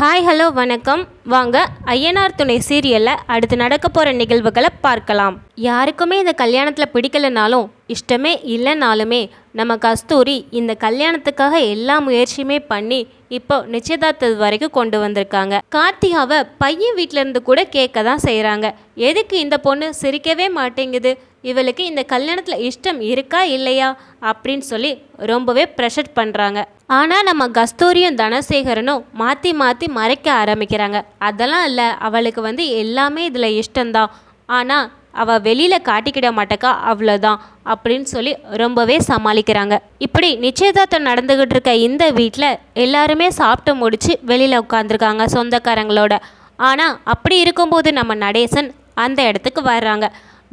Hi hello வணக்கம். வாங்க ஐயனார் துணை சீரியலில் அடுத்து நடக்க போகிற நிகழ்வுகளை பார்க்கலாம். யாருக்குமே இந்த கல்யாணத்தில் பிடிக்கலனாலும் இஷ்டமே இல்லைனாலுமே நம்ம கஸ்தூரி இந்த கல்யாணத்துக்காக எல்லா முயற்சியுமே பண்ணி இப்போ நிச்சயதார்த்தது வரைக்கும் கொண்டு வந்திருக்காங்க. கார்த்திகாவை பையன் வீட்டிலேருந்து இருந்து கூட கேட்க தான் செய்கிறாங்க எதுக்கு இந்த பொண்ணு சிரிக்கவே மாட்டேங்குது? இவளுக்கு இந்த கல்யாணத்தில் இஷ்டம் இருக்கா இல்லையா? அப்படின்னு சொல்லி ரொம்பவே ப்ரெஷர் பண்ணுறாங்க ஆனால் நம்ம கஸ்தூரியும் தனசேகரனும் மாற்றி மாற்றி மறைக்க ஆரம்பிக்கிறாங்க. அதெல்லாம் இல்லை அவளுக்கு வந்து எல்லாமே இதில் இஷ்டம்தான். ஆனால் அவள் வெளியில் காட்டிக்கிட மாட்டேக்கா அவ்வளோதான் அப்படின்னு சொல்லி ரொம்பவே சமாளிக்கிறாங்க. இப்படி நிச்சயதார்த்தம் நடந்துக்கிட்டு இருக்க இந்த வீட்டில் எல்லாருமே சாப்பிட்டு முடித்து வெளியில் உட்காந்துருக்காங்க சொந்தக்காரங்களோட. ஆனால் அப்படி இருக்கும்போது நம்ம நடேசன் அந்த இடத்துக்கு வர்றாங்க.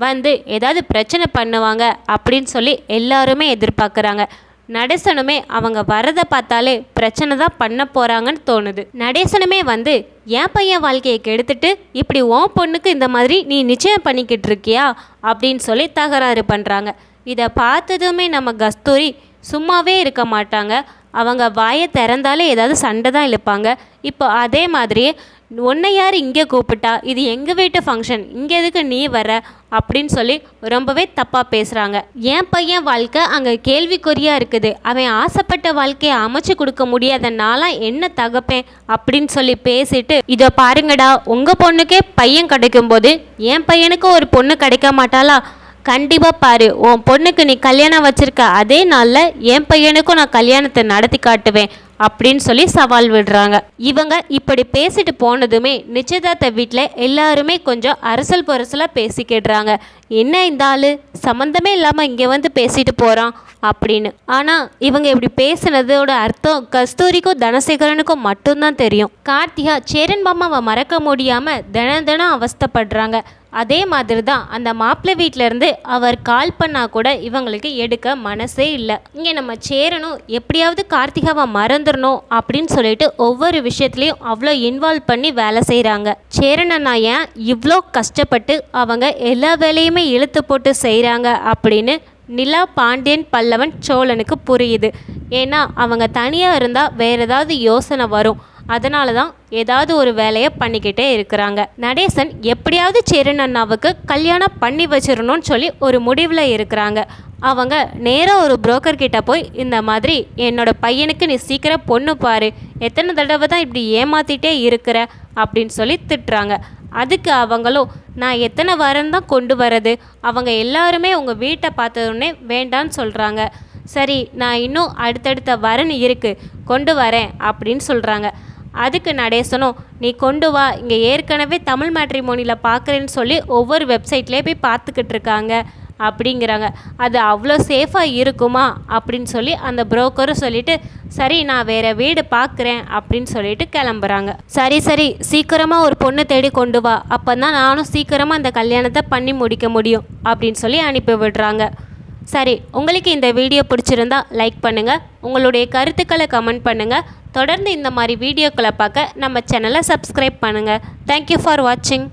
வந்து ஏதாவது பிரச்சனை பண்ணுவாங்க அப்படின்னு சொல்லி எல்லாருமே எதிர்பார்க்குறாங்க. நடேசனுமே அவங்க வரதை பார்த்தாலே பிரச்சனை தான் பண்ண போகிறாங்கன்னு தோணுது. நடேசனுமே வந்து என் பையன் வாழ்க்கையை கெடுத்துட்டு இப்படி உன் பொண்ணுக்கு இந்த மாதிரி நீ நிச்சயம் பண்ணிக்கிட்டு இருக்கியா? அப்படின்னு சொல்லி தகராறு பண்ணுறாங்க இதை பார்த்ததுமே நம்ம கஸ்தூரி சும்மாவே இருக்க மாட்டாங்க. அவங்க வாயை திறந்தாலே ஏதாவது சண்டை தான் இழுப்பாங்க. இப்போ அதே மாதிரியே உன்னை யார் இங்கே கூப்பிட்டா? இது எங்கள் வீட்டு ஃபங்க்ஷன் இங்கே எதுக்கு நீ வர? அப்படின்னு சொல்லி ரொம்பவே தப்பாக பேசுகிறாங்க என் பையன் வாழ்க்கை அங்கே கேள்விக்குறியாக இருக்குது. அவன் ஆசைப்பட்ட வாழ்க்கையை அமைச்சு கொடுக்க முடியாத நாளாக என்ன தகப்பேன்? அப்படின்னு சொல்லி பேசிட்டு இதை பாருங்கடா உங்கள் பொண்ணுக்கே பையன் கிடைக்கும்போது என் பையனுக்கு ஒரு பொண்ணு கிடைக்க மாட்டாளா? கண்டிப்பாக பாரு. உன் பொண்ணுக்கு நீ கல்யாணம் வச்சிருக்க அதே நாளில் என் பையனுக்கும் நான் கல்யாணத்தை நடத்தி காட்டுவேன் அப்படின்னு சொல்லி சவால் விடுறாங்க. இவங்க இப்படி பேசிட்டு போனதுமே நிச்சயதார்த்த வீட்டில் எல்லாருமே கொஞ்சம் அரசல் பொரசலாக பேசிக்கிடுறாங்க என்ன இந்த ஆள்? சம்மந்தமே இல்லாமல் இங்கே வந்து பேசிட்டு போகிறான் அப்படின்னு. ஆனால் இவங்க இப்படி பேசுனதோட அர்த்தம் கஸ்தூரிக்கும் தனசேகரனுக்கும் மட்டும்தான் தெரியும். கார்த்திகா சேரன் மாமாவை மறக்க முடியாமல் தினம் தினம் அவஸ்தைப்படுறாங்க. அதே மாதிரி தான் அந்த மாப்பிள்ளை வீட்டிலேருந்து அவர் கால் பண்ணால் கூட இவங்களுக்கு எடுக்க மனசே இல்லை. இங்கே நம்ம சேரணும் எப்படியாவது கார்த்திகாவை மறந்துடணும் அப்படின்னு சொல்லிட்டு ஒவ்வொரு விஷயத்துலையும் அவ்வளோ இன்வால்வ் பண்ணி வேலை செய்கிறாங்க சேரன் ஏன் இவ்வளோ கஷ்டப்பட்டு அவங்க எல்லா வேலையுமே இழுத்து போட்டு செய்கிறாங்க அப்படின்னு நிலா பாண்டியன் பல்லவன் சோழனுக்கு புரியுது. ஏன்னா அவங்க தனியாக இருந்தால் வேறு ஏதாவது யோசனை வரும். அதனால தான் ஏதாவது ஒரு வேலையை பண்ணிக்கிட்டே இருக்கிறாங்க. நடேசன் எப்படியாவது சேரன் அண்ணாவுக்கு கல்யாணம் பண்ணி வச்சிடணும்னு சொல்லி ஒரு முடிவில் இருக்கிறாங்க. அவங்க நேராக ஒரு புரோக்கர் கிட்ட போய் இந்த மாதிரி என்னோட பையனுக்கு நீ சீக்கிரம் பொண்ணு பாரு. எத்தனை தடவை தான் இப்படி ஏமாத்திட்டே இருக்கிற? அப்படின்னு சொல்லி திட்டுறாங்க. அதுக்கு அவங்களும் நான் எத்தனை வாரம் தான் கொண்டு வரது அவங்க எல்லாருமே உங்கள் வீட்டை பார்த்ததுன்னே வேண்டான்னு சொல்கிறாங்க சரி நான் இன்னும் அடுத்தடுத்த வரன் இருக்குது கொண்டு வரேன் அப்படின்னு சொல்கிறாங்க அதுக்கு நடேசனும் நீ கொண்டு வா இங்கே ஏற்கனவே தமிழ் மேட்ரிமோனியில் பார்க்குறேன்னு சொல்லி ஒவ்வொரு வெப்சைட்லேயே போய் பார்த்துக்கிட்டு இருக்காங்க அப்படிங்கிறாங்க. அது அவ்வளோ சேஃபாக இருக்குமா? அப்படின்னு சொல்லி அந்த புரோக்கரும் சொல்லிட்டு சரி நான் வேறு வீடு பார்க்குறேன் அப்படின்னு சொல்லிட்டு கிளம்புறாங்க. சரி சரி சீக்கிரமாக ஒரு பொண்ணு தேடி கொண்டு வா அப்போ தான் நானும் சீக்கிரமாக அந்த கல்யாணத்தை பண்ணி முடிக்க முடியும் அப்படின்னு சொல்லி அனுப்பி விடுறாங்க. சரி உங்களுக்கு இந்த வீடியோ பிடிச்சிருந்தா லைக் பண்ணுங்கள் உங்களுடைய கருத்துக்களை கமெண்ட் பண்ணுங்கள் தொடர்ந்து இந்த மாதிரி வீடியோக்களை பார்க்க நம்ம சேனலை சப்ஸ்கிரைப் பண்ணுங்கள் தேங்க்யூ ஃபார் வாட்சிங்